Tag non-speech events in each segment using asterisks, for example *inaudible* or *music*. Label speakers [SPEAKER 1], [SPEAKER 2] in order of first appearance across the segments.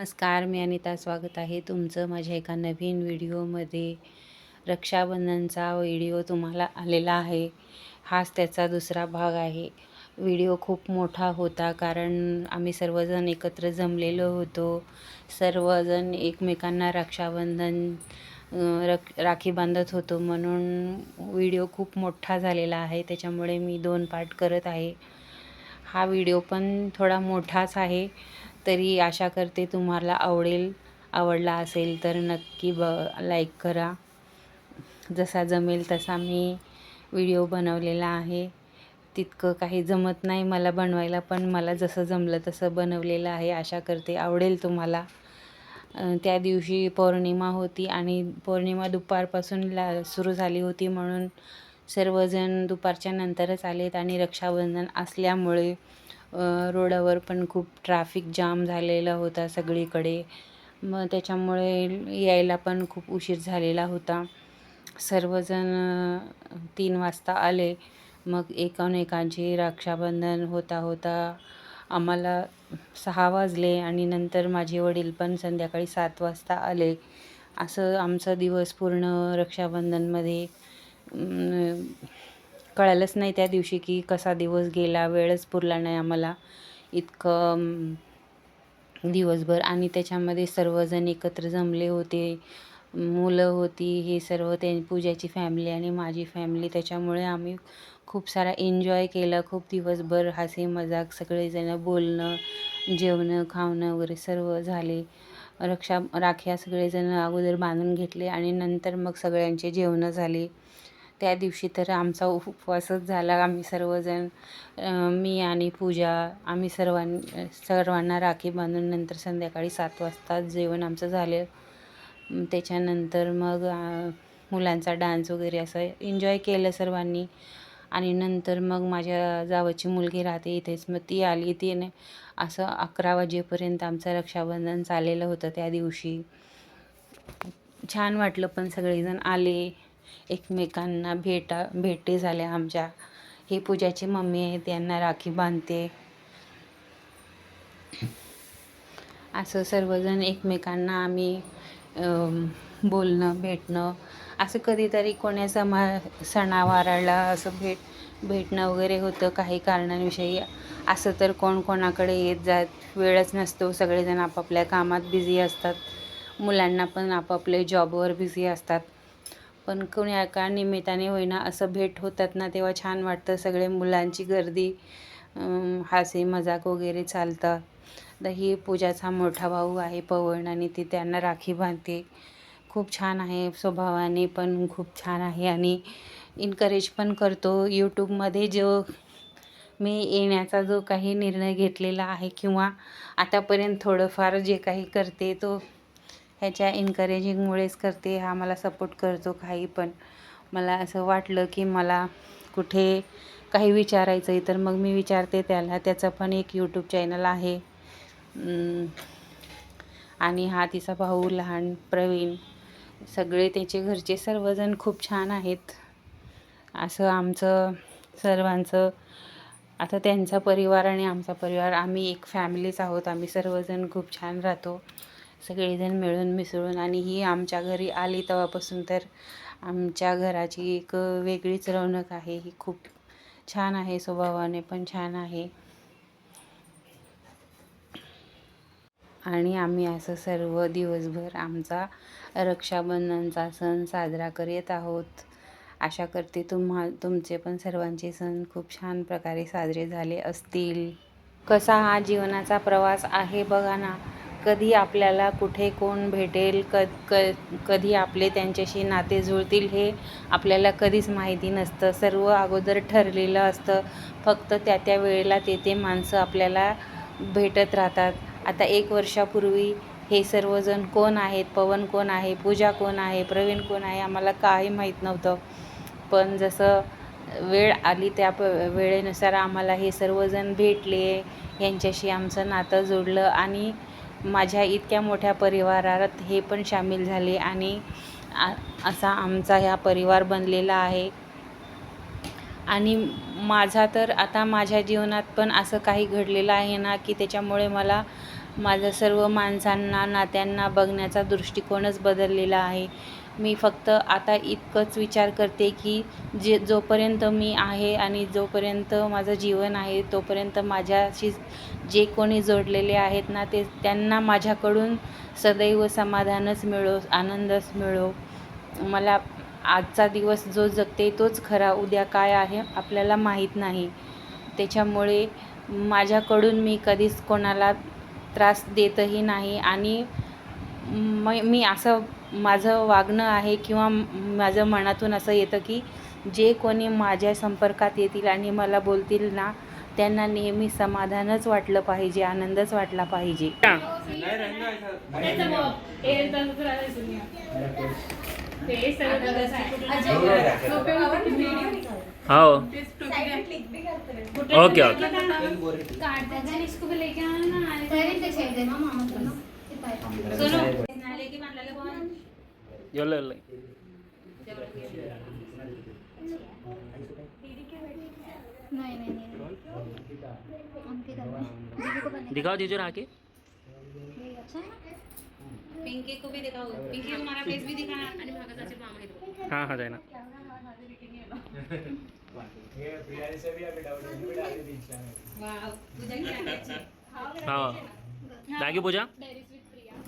[SPEAKER 1] नमस्कार मी अनिता स्वागत आहे तुमचं माझ्या एका नवीन व्हिडिओमध्ये. रक्षाबंधनचा व्हिडिओ तुम्हाला आलेला आहे. हाच त्याचा दुसरा भाग आहे. व्हिडिओ खूप मोठा होता कारण आम्ही सर्वजण एकत्र जमलेलो होतो. सर्वजण एकमेकांना रक्षाबंधन रक राखी बांधत होतो म्हणून व्हिडिओ खूप मोठा झालेला आहे. त्याच्यामुळे मी दोन पार्ट करत आहे. हा व्हिडिओ पण थोडा मोठाच आहे. तरी आशा करते तुम्हाला आवडेल आवडला असेल तर नक्की ब लाईक करा. जसा जमेल तसा मी व्हिडिओ बनवलेला आहे. तितकं काही जमत नाही मला बनवायला पण मला जसं जमलं तसं बनवलेलं आहे. आशा करते आवडेल तुम्हाला. त्या दिवशी पौर्णिमा होती आणि पौर्णिमा दुपारपासून ला सुरू झाली होती म्हणून सर्वजण दुपारच्या नंतरच आलेत आणि रक्षाबंधन असल्यामुळे रोडावर पण खूप ट्रॅफिक जाम झालेला होता सगळीकडे. मग त्याच्यामुळे यायला पण खूप उशीर झालेला होता. सर्वजण तीन वाजता आले. मग एकामेकांची रक्षाबंधन होता होता. आम्हाला सहा वाजले आणि नंतर माझे वडील पण संध्याकाळी सात वाजता आले. असं आमचा दिवस पूर्ण रक्षाबंधनमध्ये कळालंच नाही त्या दिवशी की कसा दिवस गेला वेळच पुरला नाही आम्हाला. इतकं दिवसभर आणि त्याच्यामध्ये सर्वजण एकत्र जमले होते मुलं होती हे सर्व ते पूजाची फॅमिली आणि माझी फॅमिली त्याच्यामुळे आम्ही खूप सारा एन्जॉय केला खूप दिवसभर हसे मजाक सगळेजणं बोलणं जेवणं खावणं वगैरे सर्व झाले. रक्षा राख्या सगळेजण अगोदर बांधून घेतले आणि नंतर मग सगळ्यांचे जेवणं झाले. त्या दिवशी तर आमचा उपवासच झाला. आम्ही सर्वजण मी आणि पूजा आम्ही सर्वां सर्वांना राखी बांधून नंतर संध्याकाळी सात वाजता जेवण आमचं झालं. त्याच्यानंतर मग मुलांचा डान्स वगैरे असं एन्जॉय केलं सर्वांनी. आणि नंतर मग माझ्या जावाची मुलगी राहते इथेच. मग ती आली तिने असं अकरा वाजेपर्यंत आमचं रक्षाबंधन चाललेलं होतं त्या दिवशी. छान वाटलं पण सगळेजण आले. एकमेकांना भेटा भेटी झाल्या आमच्या. ही पूजाची मम्मी आहे त्यांना राखी बांधते. असं सर्वजण एकमेकांना आम्ही बोलणं भेटणं असं कधीतरी कोण्या समा सणावाराला असं भेट भेटणं वगैरे होतं काही कारणांविषयी. असं तर कोण कोणाकडे येत जात वेळच नसतो. सगळेजण आपापल्या कामात बिझी असतात. मुलांना पण आपापले जॉबवर बिझी असतात. पण कोणी एका निमित्ताने होईना असं भेट होतात ना तेव्हा छान वाटतं. सगळे मुलांची गर्दी अं, मजाक वगैरे चालतं. तर ही पूजाचा मोठा भाऊ आहे पवन आणि ती त्यांना राखी बांधते. खूप छान आहे स्वभावाने पण खूप छान आहे आणि इन्करेज पण करतो. यूट्यूबमध्ये जो मी येण्याचा जो काही निर्णय घेतलेला आहे किंवा आतापर्यंत थोडंफार जे काही करते तो ह्याच्या एनकरेजिंगमुळेच करते. हा मला सपोर्ट करतो काही पण. मला असं वाटलं की मला कुठे काही विचारायचं आहे तर मग मी विचारते त्याला. त्याचं पण एक यूट्यूब चॅनल आहे. आणि हा तिचा भाऊ लहान प्रवीण सगळे त्याचे घरचे सर्वजण खूप छान आहेत. असं आमचं सर्वांचं आता त्यांचा परिवार आणि आमचा परिवार आम्ही एक फॅमिलीच आहोत. आम्ही सर्वजण खूप छान राहतो. सगळेजण मिळून मिसळून आणि ही आमच्या घरी आली तेव्हापासून तर आमच्या घराची एक वेगळीच रौनक आहे. ही खूप छान आहे स्वभावाने पण छान आहे. आणि आम्ही असं सर्व दिवसभर आमचा रक्षाबंधनचा सण साजरा करीत आहोत. आशा करते तुम्हा तुमचे पण सर्वांचे सण खूप छान प्रकारे साजरे झाले असतील. कसा हा जीवनाचा प्रवास आहे बघा ना. कधी आपल्याला कुठे कोण भेटेल क क कधी आपले त्यांच्याशी नाते जुळतील हे आपल्याला कधीच माहिती नसतं. सर्व अगोदर ठरलेलं असतं. फक्त त्या त्या वेळेला ते ते माणसं आपल्याला भेटत राहतात. आता एक वर्षापूर्वी हे सर्वजण कोण आहेत? पवन कोण आहे? पूजा कोण आहे? प्रवीण कोण आहे? आम्हाला काही माहीत नव्हतं. पण जसं वेळ आली त्या प वेळेनुसार आम्हाला हे सर्वजण भेटले. यांच्याशी आमचं नातं जोडलं आणि माझ्या इतक्या मोठ्या परिवारात हे पण सामील झाले आणि असा आमचा ह्या परिवार बनलेला आहे. आणि माझा तर आता माझ्या जीवनात पण असं काही घडलेलं आहे ना की त्याच्यामुळे मला माझ्या सर्व माणसांना नात्यांना बघण्याचा दृष्टिकोनच बदललेला आहे. मी फक्त आता इतकंच विचार करते की जे जोपर्यंत मी आहे आणि जोपर्यंत माझं जीवन आहे तोपर्यंत माझ्याशी जे कोणी जोडलेले आहेत ना ते त्यांना माझ्याकडून सदैव समाधानच मिळो आनंदच मिळो. मला आजचा दिवस जो जगते तोच खरा. उद्या काय आहे आपल्याला माहीत नाही. त्याच्यामुळे माझ्याकडून मी कधीच कोणाला त्रास देतही नाही आणि म मी असं माझं वागणं आहे किंवा माझं मनातून असं येतं की जे कोणी माझ्या संपर्कात येतील आणि मला बोलतील ना त्यांना नेहमी समाधानच वाटलं पाहिजे आनंदच वाटला पाहिजे.
[SPEAKER 2] हो. Okay okay.
[SPEAKER 3] बने
[SPEAKER 2] दिखाओ जीजू आके
[SPEAKER 1] पिंकी को भी दिखाओ। पिंकी तुम्हारा फेस भी आणि भागाचा मामा
[SPEAKER 2] हां हां ना
[SPEAKER 1] वाव पूजा की
[SPEAKER 2] हो. जागी पूजा?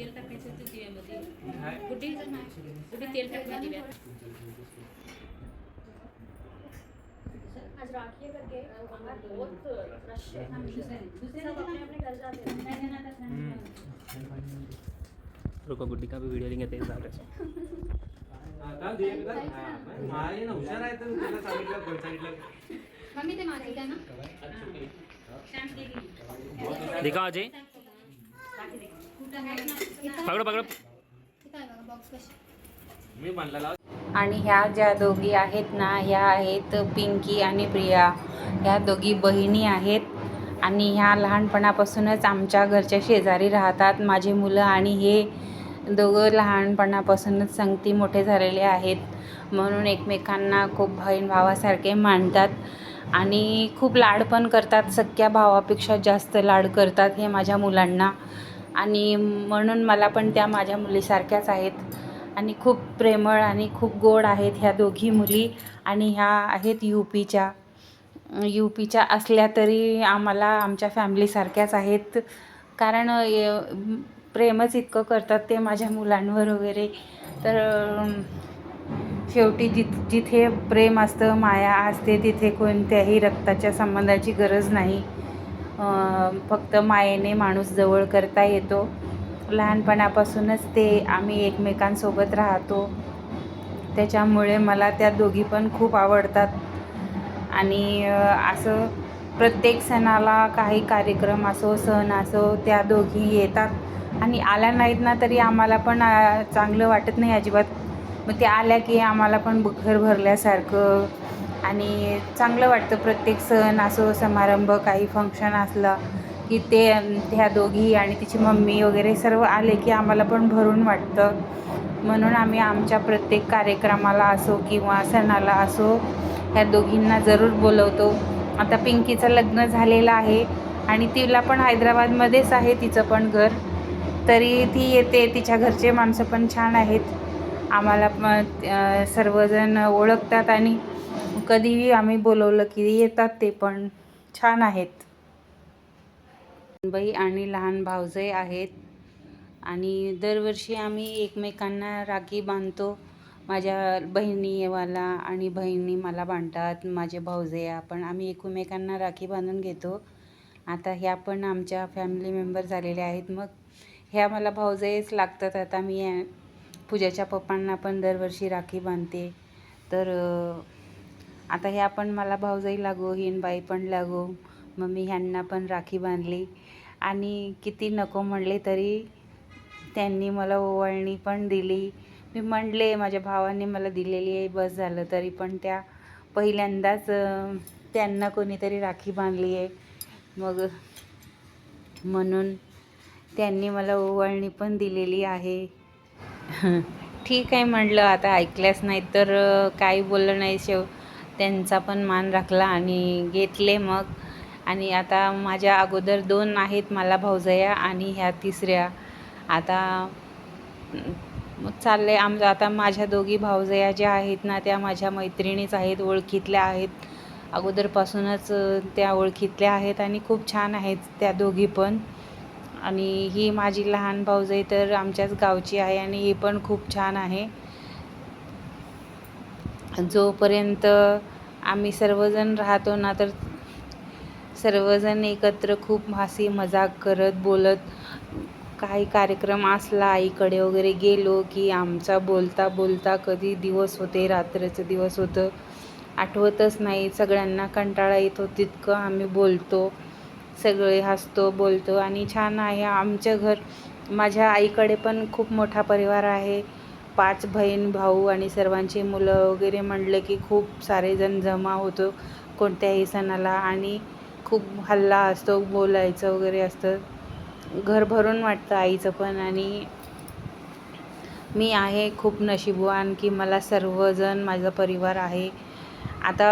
[SPEAKER 1] तेल टाकायचं ते दिव्यामध्ये. कुठे कुठे तेल टाकलं दिव्यात.
[SPEAKER 3] आज राखी है करके बहुत रश है सब अपने अपने घर जाते हैं
[SPEAKER 2] रुको गुड्डी का भी वीडियो लेंगे तेज जा रहे
[SPEAKER 4] हुशार आहे तर तुला सांगितलं कोण सांगितलं?
[SPEAKER 3] मम्मी ते माझे ना.
[SPEAKER 2] दिखाओ अजय पकड़ो पकड़ो.
[SPEAKER 4] मी म्हणलेला
[SPEAKER 1] आणि ह्या ज्या दोघी आहेत ना ह्या आहेत पिंकी आणि प्रिया. ह्या दोघी बहिणी आहेत आणि ह्या लहानपणापासूनच आमच्या घरच्या शेजारी राहतात. माझी मुलं आणि हे दोघं लहानपणापासूनच संगती मोठे झालेले आहेत. म्हणून एकमेकांना खूप बहीण भावासारखे मानतात आणि खूप लाड पण करतात. सख्या भावापेक्षा जास्त लाड करतात हे माझ्या मुलांना. आणि म्हणून मला पण त्या माझ्या मुलीसारख्याच आहेत. आणि खूप प्रेमळ आणि खूप गोड आहेत ह्या दोघी मुली आणि ह्या आहेत यू पीच्या. यू पीच्या असल्या तरी आम्हाला आमच्या फॅमिलीसारख्याच आहेत. कारण य- प्रेमच इतकं करतात ते माझ्या मुलांवर वगैरे. तर शेवटी जिथ जिथे प्रेम असतं माया असते तिथे कोणत्याही रक्ताच्या संबंधाची गरज नाही. फक्त मायेने माणूस जवळ करता येतो. लहानपणापासूनच ते आम्ही एकमेकांसोबत राहतो. त्याच्यामुळे मला त्या दोघी पण खूप आवडतात. आणि असं प्रत्येक सणाला काही कार्यक्रम असो सण असो त्या दोघी येतात. आणि आल्या नाहीत ना तरी आम्हाला पण चांगलं वाटत नाही अजिबात. मग ते आल्या की आम्हाला पण घर भरल्यासारखं. आणि चांगलं वाटतं प्रत्येक सण असो समारंभ काही फंक्शन असलं की ते ह्या दोघी आणि तिची मम्मी वगैरे सर्व आले की आम्हाला पण भरून वाटतं. म्हणून आम्ही आमच्या प्रत्येक कार्यक्रमाला असो किंवा सणाला असो ह्या दोघींना जरूर बोलवतो. आता पिंकीचं लग्न झालेलं आहे आणि तिला पण हैदराबादमध्येच आहे तिचं पण घर. तरी ती येते तिच्या घरचे माणसं पण छान आहेत. आम्हाला सर्वजण ओळखतात आणि कधीही आम्ही बोलवलं की येतात ते पण छान आहेत. बाई आणि लहान भावजय आहेत आणि दरवर्षी आम्ही एकमेकांना राखी बांधतो. माझ्या बहिणीवाला आणि बहिणी मला बांधतात माझे भाऊजया पण आम्ही एकमेकांना राखी बांधून घेतो. आता ह्या पण आमच्या फॅमिली मेंबर झालेल्या आहेत. मग ह्या मला भाऊजयच लागतात. आता मी पूजाच्या पप्पांना पण दरवर्षी राखी बांधते. तर आता हे आपण मला भाऊजाई लागो हिनबाई पण लागो मग मी ह्यांना पण राखी बांधली. आणि किती नको म्हणले तरी त्यांनी मला ओवाळणी पण दिली. मी म्हणले माझ्या भावाने मला दिलेली आहे बस झालं तरी पण त्या पहिल्यांदाच त्यांना कोणीतरी राखी बांधली आहे. मग म्हणून त्यांनी मला ओवाळणी पण दिलेली आहे. *laughs* ठीक आहे म्हटलं आता ऐकल्यास नाही तर काही बोललं नाही शेव त्यांचा पण मान राखला आणि घेतले मग. आणि आता माझ्या अगोदर दोन आहेत मला भाऊजया आणि ह्या तिसऱ्या. आता चालले आम चाललं आहे आमचं आता माझ्या दोघी भाऊजया ज्या आहेत ना त्या माझ्या मैत्रिणीच आहेत ओळखीतल्या आहेत. अगोदरपासूनच त्या ओळखीतल्या आहेत आणि खूप छान आहेत त्या दोघी पण. आणि ही माझी लहान भाऊजई तर आमच्याच गावची आहे आणि ही पण खूप छान आहे. जोपर्यंत आम्ही सर्वजण राहतो ना तर सर्वजण एकत्र खूप हसी मजाक करत बोलत काही कार्यक्रम असला आईकडे वगैरे गेलो की आमचा बोलता बोलता कधी दिवस होते रात्रीचं दिवस होतं आठवतच नाही. सगळ्यांना कंटाळा येतो तितकं आम्ही बोलतो सगळे हसतो बोलतो. आणि छान आहे आमचं घर माझ्या आईकडे पण खूप मोठा परिवार आहे. पाच बहीण भाऊ आणि सर्वांची मुलं वगैरे म्हणलं की खूप सारेजण जमा होतो कोणत्याही सणाला आणि खूप हल्ला असतो बोलायचं वगैरे असतं. घर भरून वाटतं आईचं पण आणि मी आहे खूप नशीबवान की मला सर्वजण माझा परिवार आहे. आता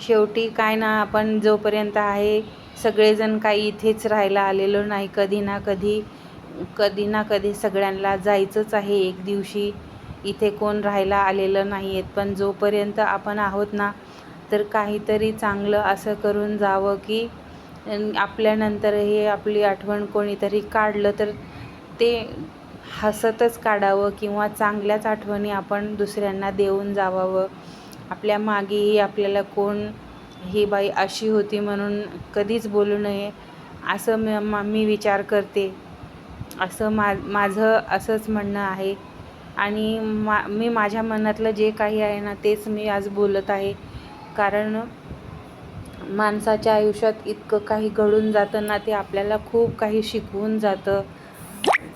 [SPEAKER 1] शेवटी काय ना आपण जोपर्यंत आहे सगळेजण काही इथेच राहायला आलेलो नाही कधी ना कधी कधी ना कधी सगळ्यांना जायचंच आहे. एक दिवशी इथे कोण राहायला आलेलं नाही आहेत पण जोपर्यंत आपण आहोत ना तर काहीतरी चांगलं असं करून जावं की आपल्यानंतर हे आपली आठवण कोणीतरी काढलं तर ते हसतच काढावं किंवा चांगल्याच आठवणी आपण दुसऱ्यांना देऊन जावावं. आपल्या मागेही आपल्याला कोण ही बाई अशी होती म्हणून कधीच बोलू नये असं म मी विचार करते. असं मा माझं असंच म्हणणं आहे. आणि मा मी माझ्या मनातलं जे काही आहे ना तेच मी आज बोलत आहे. कारण माणसाच्या आयुष्यात इतकं काही घडून जातं ना ते आपल्याला खूप काही शिकवून जातं.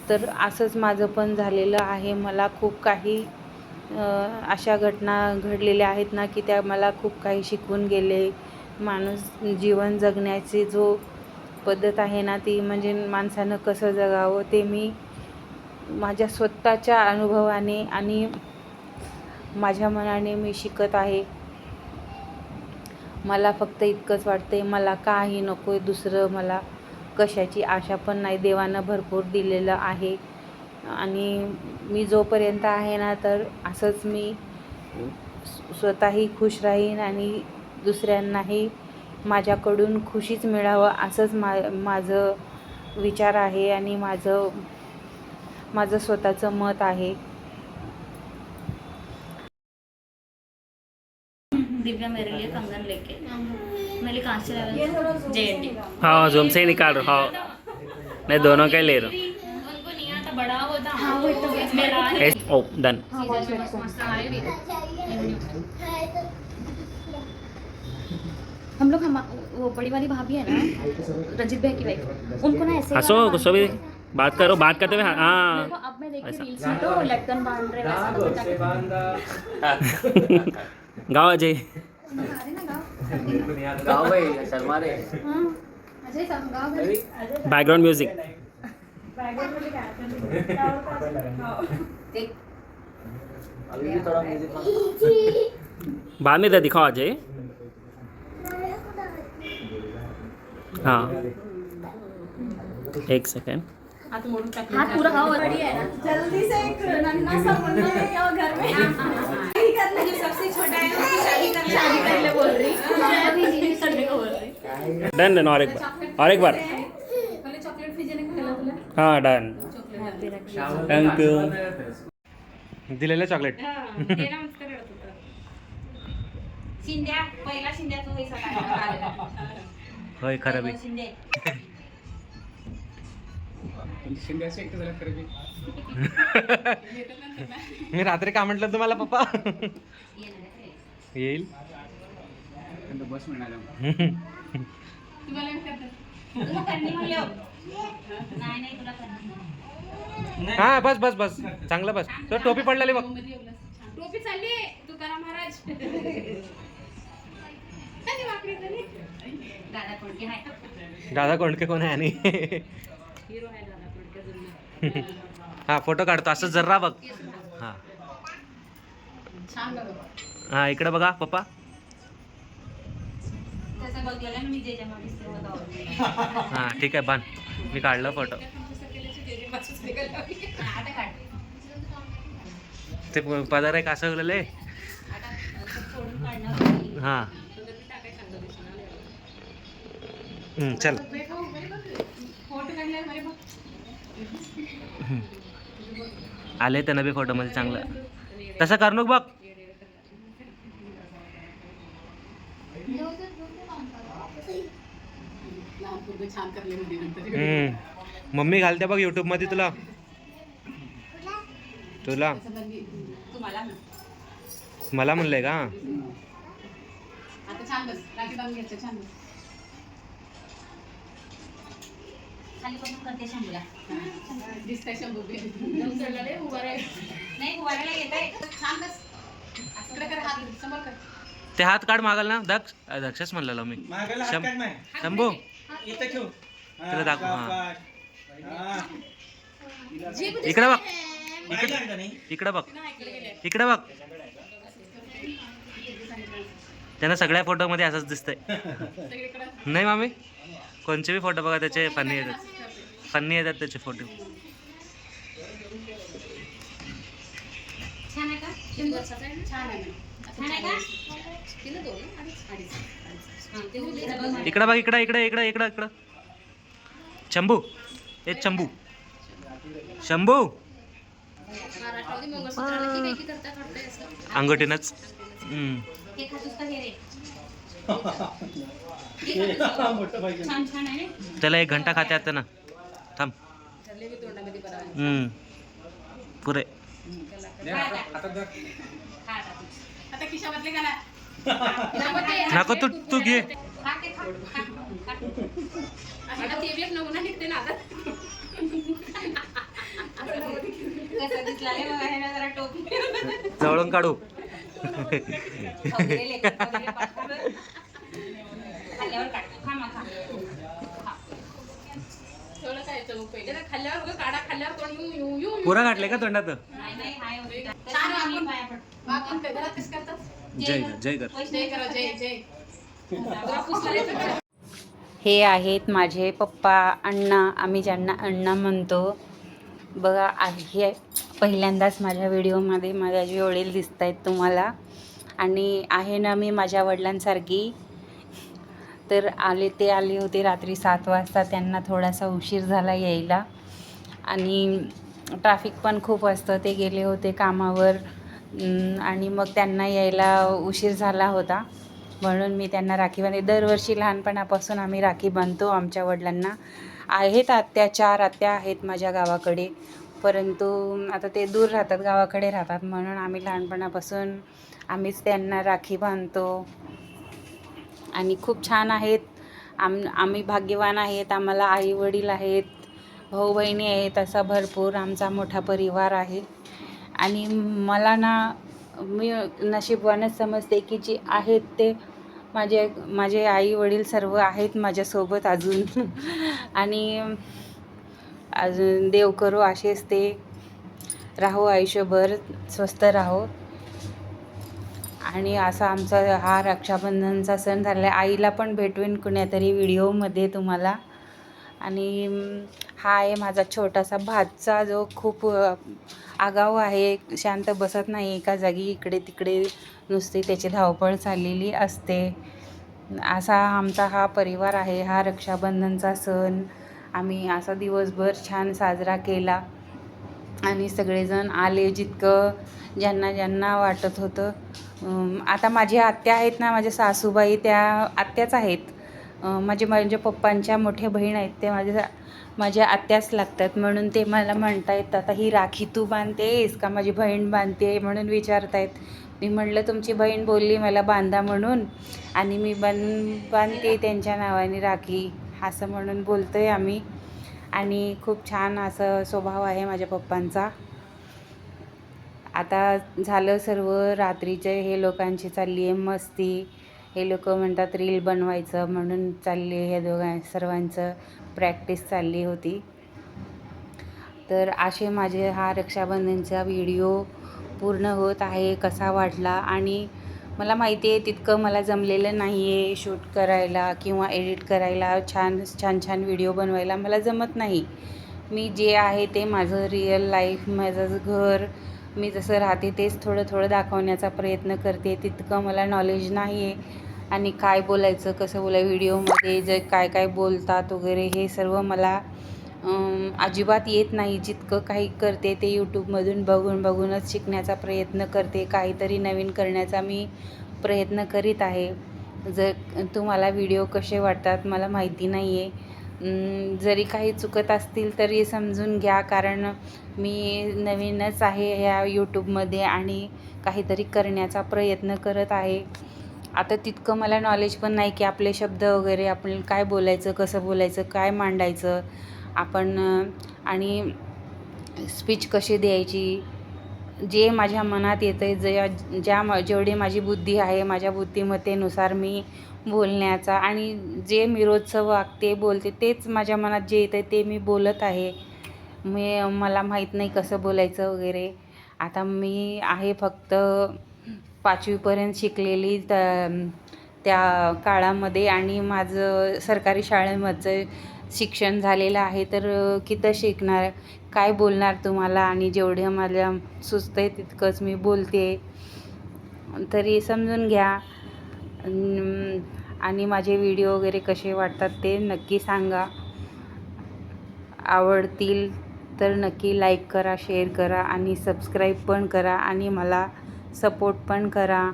[SPEAKER 1] तर असंच माझं पण झालेलं आहे. मला खूप काही अशा घटना घडलेल्या आहेत ना की त्या मला खूप काही शिकवून गेले. माणूस जीवन जगण्याचे जो पद्धत आहे ना ती म्हणजे माणसानं कसं जगावं ते मी माझ्या स्वतःच्या अनुभवाने आणि माझ्या मनाने मी शिकत आहे. मला फक्त इतकंच वाटते मला काही नको आहे दुसरं मला कशाची आशा पण नाही. देवानं भरपूर दिलेलं आहे. आणि मी जोपर्यंत आहे ना तर असंच मी स्वतःही खुश राहीन आणि दुसऱ्यांनाही माझ्याकडून खुशीच मिळावं असंच मा माझं विचार आहे आणि माझं माझं स्वतःचं मत आहे.
[SPEAKER 3] दिव्या मेरे लिए कंगन लेके. मेरे लिए कहाँ से लाया जे एन डी
[SPEAKER 2] हाँ जूम से ही निकाल रहा. हाँ. मैं दोनों का ले रहा. हूँ
[SPEAKER 3] उनको नहीं आता बड़ा होता हाँ वो तो मेरा
[SPEAKER 2] ओ डन
[SPEAKER 3] हम लोग हम वो बड़ी वाली भाभी है ना रंजित भाई की वाइफ उनको ना ऐसे
[SPEAKER 2] हंसो गुस्सो भी बात करो बात करते हुए
[SPEAKER 3] देखो,
[SPEAKER 2] हाँ
[SPEAKER 3] अब मैं देखी
[SPEAKER 2] ऐसा।
[SPEAKER 3] रील्स में तो लटकन बाँध रहे वैसा तो
[SPEAKER 4] से
[SPEAKER 2] गाओ अजय।
[SPEAKER 5] गाव आहे शर्मा रे।
[SPEAKER 3] हाँ, अजय साहब गाँव में
[SPEAKER 2] बैकग्राउंड म्यूज़िक
[SPEAKER 5] अभी भी थोड़ा म्यूज़िक *laughs*
[SPEAKER 2] बाद में दिखाओ अजय। हाँ. एक सेकेंड
[SPEAKER 3] हाथ पूरा हाँ बढ़िया है ना जल्दी से एक नन्ना सा मुन्ना लेके आओ घर में। शादी करने जो सबसे छोटा है उसकी शादी करने शादी करने बोल रही। शादी करने को बोल रही।
[SPEAKER 2] डन डन और एक बार। और एक बार। हाँ डन थैंक यू
[SPEAKER 4] दिलेलं चॉकलेट
[SPEAKER 1] शिंद्या पहिला शिंद्या तू
[SPEAKER 2] होय खरं बी.
[SPEAKER 1] शिंदे. *laughs*
[SPEAKER 4] मी रात्री का म्हटलं तुम्हाला पप्पा? येईल. हा बस बस बस. चांगलं बस. तर टोपी पडलेली बघ.
[SPEAKER 3] टोपी चालली तुकाराम महाराज? दादा कोणती आहे?
[SPEAKER 4] दादा कोंडके कोण आहे आणि?
[SPEAKER 3] हिरो आहे दादा कोणते जुना
[SPEAKER 4] हा फोटो काढतो असं जर्रा बघ. हा. हा इकडे बघा पप्पा. हा ठीक आहे बांध मी काढलं फोटो. ते पदार
[SPEAKER 3] फोडून काढणार
[SPEAKER 4] हा. चल. आले त्यांना बी फोटोमध्ये चांगलं. तसं करणूक बघ. मम्मी घालते बघ युट्यूबमध्ये तुला. तुला. मला म्हणलंय का?
[SPEAKER 3] खाली बसून करते शंभूला. दिसतंय शंभू उभा नाही येत आहे छान बस. इकडे कर हात समोर कर.
[SPEAKER 4] ते हात काढ मागाल ना. दक्ष दक्षच म्हणलेलो मी. शं- शंभू तुला दाखव हा. इकडे बघ. इकडे इकडे बघ. इकडे बघ. त्यांना सगळ्या फोटोमध्ये असंच दिसतंय. नाही मामी? कोणचे बी फोटो बघा त्याचे फनी येतात. फनी येतात त्याचे फोटो. इकडे बघ इकडे इकडे इकडे इकडे इकडं. शंभू ए शंभू शंभू अंगठीनच. त्याला एक घंटा खाते आता ना. थांब. पुरे. नको तू तू घे. जवळून काढू. *laughs* *laughs*
[SPEAKER 3] खाल्ल्यावर काढ. खा मग खा. खा. थोडं खायचं मग पहिले? तर खाल्ल्यावर बघ, काढा खाल्ल्यावर कोण येऊ येऊ येऊ.
[SPEAKER 4] पुरा घातले का तोंडात?
[SPEAKER 3] नाही नाही हाय होते. छान आपण पाया पड. आपण ते घरात कसं करतात.
[SPEAKER 4] जय कर जय कर.
[SPEAKER 3] जय करा जय जय. जरा पुसलं रे तर.
[SPEAKER 1] हे आहेत माझे पप्पा अण्णा. आम्ही ज्यांना अण्णा म्हणतो बघा आ- हे पहिल्यांदाच माझ्या व्हिडिओमध्ये माझ्या जे वडील दिसत आहेत तुम्हाला. आणि आहे ना मी माझ्या वडिलांसारखी तर आले ते आले होते रात्री सात वाजता. त्यांना थोडासा उशीर झाला यायला. आणि ट्रॅफिक पण खूप असतं. ते गेले होते कामावर. आणि मग त्यांना यायला उशीर झाला होता. म्हणून मी त्यांना राखी बांधते. दरवर्षी लहानपणापासून आम्ही राखी बांधतो आमच्या वडिलांना. आहेत आत्या चार आत्या आहेत माझ्या गावाकडे. परंतु आता ते दूर राहतात गावाकडे राहतात. म्हणून आम्ही लहानपणापासून आम्हीच त्यांना राखी बांधतो. आणि खूप छान आहेत. आम आम्ही भाग्यवान आहेत आम्हाला आई वडील आहेत भाऊ बहिणी आहेत असा भरपूर आमचा मोठा परिवार आहे. आणि मला ना मी नशीबवानच समजते की जे आहेत ते माझे माझे आई वडील सर्व आहेत माझ्यासोबत अजून. *laughs* आणि अजून देव करो असेच ते. राहो आयुष्यभर स्वस्त राहो. आणि असा आमचा हा रक्षाबंधनचा सण झाला आहे. आईला पण भेटवेन कुण्यातरी व्हिडिओमध्ये तुम्हाला. आणि हा आहे माझा छोटासा भातचा जो खूप आगाऊ आहे. शांत बसत नाही एका जागी इकडे तिकडे नुसती त्याची धावपळ चाललेली असते. असा आमचा हा परिवार आहे. हा रक्षाबंधनचा सण. आम्ही असा दिवसभर छान साजरा केला. आणि सगळेजण आले जितकं ज्यांना ज्यांना वाटत होतं. आता माझ्या आत्या आहेत ना माझ्या सासूबाई त्या आत्याच आहेत. माझे माझ्या पप्पांच्या मोठ्या बहीण आहेत ते माझ्या माझ्या आत्याच लागतात. म्हणून ते मला म्हणतायत आता ही राखी तू बांधतेस का? माझी बहीण बांधते? म्हणून विचारतायत. मी म्हणलं तुमची बहीण बोलली मला बांधा म्हणून आणि मी बन बांधते त्यांच्या नावाने राखी. असं म्हणून बोलतो आहे आम्ही. आणि खूप छान असं स्वभाव आहे माझ्या पप्पांचा. आता झालं सर्व रात्रीचे हे लोकांची चालली आहे मस्ती. हे लोक म्हणतात रील बनवायचं म्हणून चालली ह्या दोघां सर्वांचं प्रॅक्टिस चालली होती. तर असे माझे हा रक्षाबंधनचा व्हिडिओ पूर्ण होत आहे कसा वाटला आणि मला माहिती आहे तितकं मला जमलेलं नाही आहे शूट करायला किंवा एडिट करायला छान छान छान व्हिडिओ बनवायला मला जमत नाही. मी जे आहे ते माझं रिअल लाईफ माझं घर मी जसं राहते तेच थोडं थोडं दाखवण्याचा प्रयत्न करते. तितकं मला नॉलेज नाही आहे आणि काय बोलायचं कसं बोलाय व्हिडिओमध्ये जे काय काय बोलतात वगैरे हे सर्व मला अजिबात येत नाही. जितकं काही करते ते यूट्यूबमधून बघून बघूनच शिकण्याचा प्रयत्न करते. काहीतरी नवीन करण्याचा मी प्रयत्न करीत आहे. जर तुम्हाला व्हिडिओ कसे वाटतात मला माहिती नाही आहे जरी काही चुकत असतील तरी समजून घ्या. कारण मी नवीनच आहे ह्या यूट्यूबमध्ये आणि काहीतरी करण्याचा प्रयत्न करत आहे. आता तितकं मला नॉलेज पण नाही की आपले शब्द वगैरे आपण काय बोलायचं कसं बोलायचं काय मांडायचं. आपण आणि स्पीच कशी द्यायची? जे माझ्या मनात येतं आहे ज्या ज्या मा- जेवढी माझी बुद्धी आहे माझ्या बुद्धिमत्तेनुसार मी बोलण्याचा आणि जे मी रोजचं वागते बोलते तेच माझ्या मनात जे येतं आहे ते मी बोलत आहे. मी मला माहीत नाही कसं बोलायचं वगैरे. आता मी आहे फक्त पाचवीपर्यंत शिकलेली त- त्या काळामध्ये आणि माझं सरकारी शाळेमधचं शिक्षण झालेलं आहे तर किती शिकणार? काय बोलणार तुम्हाला? आणि जेवढं मला सुचतं आहे तितकंच मी बोलते. तरी समजून घ्या. आणि माझे व्हिडिओ वगैरे कसे वाटतात ते नक्की सांगा. आवडतील तर नक्की लाईक करा शेअर करा आणि सबस्क्राईब पण करा आणि मला सपोर्ट पण करा.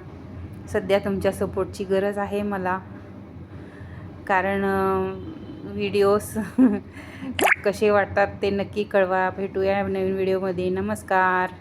[SPEAKER 1] सध्या तुमच्या सपोर्टची गरज आहे मला. कारण व्हिडिओज *laughs* कसे वाटतात ते नक्की कळवा. भेटूया नवीन व्हिडिओमध्ये नमस्कार.